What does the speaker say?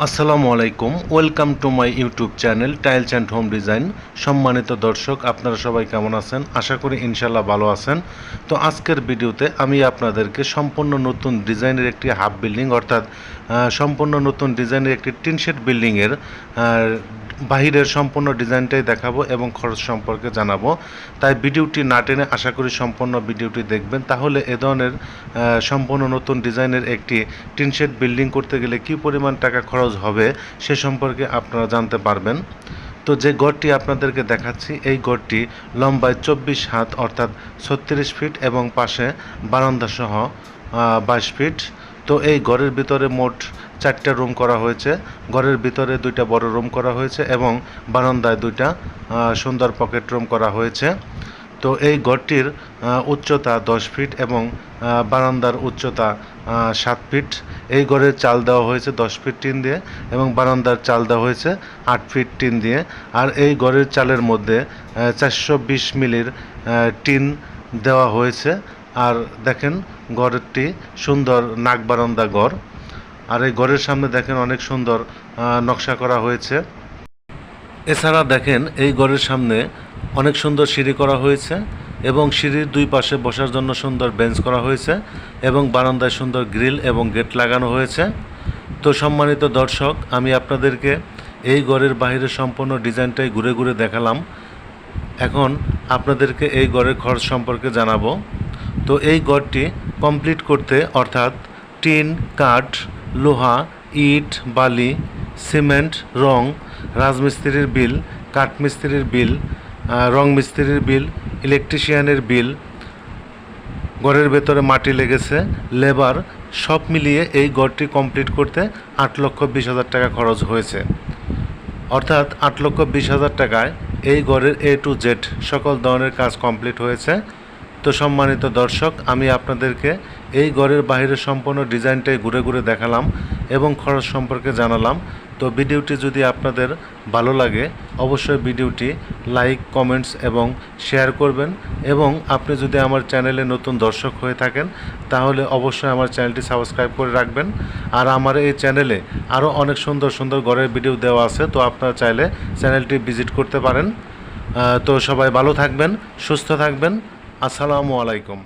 আসসালামু আলাইকুম, welcome to my YouTube channel tiles and home design. সম্মানিত দর্শক, আপনারা সবাই কেমন আছেন? আশা করি ইনশাল্লাহ ভালো আছেন। তো আজকের ভিডিওতে আমি আপনাদেরকে সম্পূর্ণ নতুন ডিজাইনের একটি হাফ বিল্ডিং, অর্থাৎ সম্পূর্ণ নতুন ডিজাইনের একটি টিনশেড বিল্ডিংয়ের বাহিরের সম্পূর্ণ ডিজাইনটাই দেখাবো এবং খরচ সম্পর্কে জানাব। তাই ভিডিওটি না টেনে আশা করি সম্পূর্ণ ভিডিওটি দেখবেন। তাহলে এ ধরনের সম্পূর্ণ নতুন ডিজাইনের একটি টিনশেড বিল্ডিং করতে গেলে কি পরিমাণ টাকা খরচ হবে সে সম্পর্কে আপনারা জানতে পারবেন। তো যে গড়টি আপনাদেরকে দেখাচ্ছি, এই গড়টি লম্বায় চব্বিশ হাত অর্থাৎ ছত্রিশ ফিট এবং পাশে বারান্দা সহ বাইশ ফিট। তো এই ঘরের ভিতরে মোট চারটা রুম করা হয়েছে। ঘরের ভিতরে দুইটা বড় রুম করা হয়েছে এবং বারান্দায় দুইটা সুন্দর পকেট রুম করা হয়েছে। তো এই ঘরটির উচ্চতা দশ ফিট এবং বারান্দার উচ্চতা সাত ফিট। এই ঘরের চাল দেওয়া হয়েছে দশ ফিট টিন দিয়ে এবং বারান্দার চাল দেওয়া হয়েছে আট ফিট টিন দিয়ে। আর এই ঘরের চালের মধ্যে চারশো বিশ মিলির টিন দেওয়া হয়েছে। আর দেখেন ঘরটি সুন্দর নাক বারান্দা ঘর। আর এই ঘরের সামনে দেখেন অনেক সুন্দর নকশা করা হয়েছে। এছাড়া দেখেন এই ঘরের সামনে অনেক সুন্দর সিঁড়ি করা হয়েছে এবং সিঁড়ির দুই পাশে বসার জন্য সুন্দর বেঞ্চ করা হয়েছে এবং বারান্দায় সুন্দর গ্রিল এবং গেট লাগানো হয়েছে। তো সম্মানিত দর্শক, আমি আপনাদেরকে এই ঘরের বাইরে সম্পূর্ণ ডিজাইনটাই ঘুরে ঘুরে দেখালাম। এখন আপনাদেরকে এই ঘরের খরচ সম্পর্কে জানাব। তো এই ঘরটি কমপ্লিট করতে, অর্থাৎ টিন, কাঠ, লোহা, ইট, বালি, সিমেন্ট, রং, রাজমিস্ত্রির বিল, কাঠমিস্ত্রির বিল রং মিস্ত্রির বিল, ইলেকট্রিশিয়ানের বিল, ঘরের ভেতরে মাটি লেগেছে, লেবার, সব মিলিয়ে এই ঘরটি কমপ্লিট করতে আট লক্ষ বিশ হাজার টাকা খরচ হয়েছে। অর্থাৎ আট লক্ষ বিশ হাজার টাকায় এই ঘরের এ টু জেড সকল ধরনের কাজ কমপ্লিট হয়েছে। তো সম্মানিত দর্শক, আমি আপনাদেরকে এই ঘরের বাইরের সম্পূর্ণ ডিজাইনটাই ঘুরে ঘুরে দেখালাম এবং খরচ সম্পর্কে জানালাম। তো ভিডিওটি যদি আপনাদের ভালো লাগে, অবশ্যই ভিডিওটি লাইক, কমেন্টস এবং শেয়ার করবেন এবং আপনি যদি আমার চ্যানেলে নতুন দর্শক হয়ে থাকেন, তাহলে অবশ্যই আমার চ্যানেলটি সাবস্ক্রাইব করে রাখবেন। আর আমার এই চ্যানেলে আরও অনেক সুন্দর সুন্দর ঘরের ভিডিও দেওয়া আছে, তো আপনারা চাইলে চ্যানেলটি ভিজিট করতে পারেন। তো সবাই ভালো থাকবেন, সুস্থ থাকবেন। আসসালামু আলাইকুম।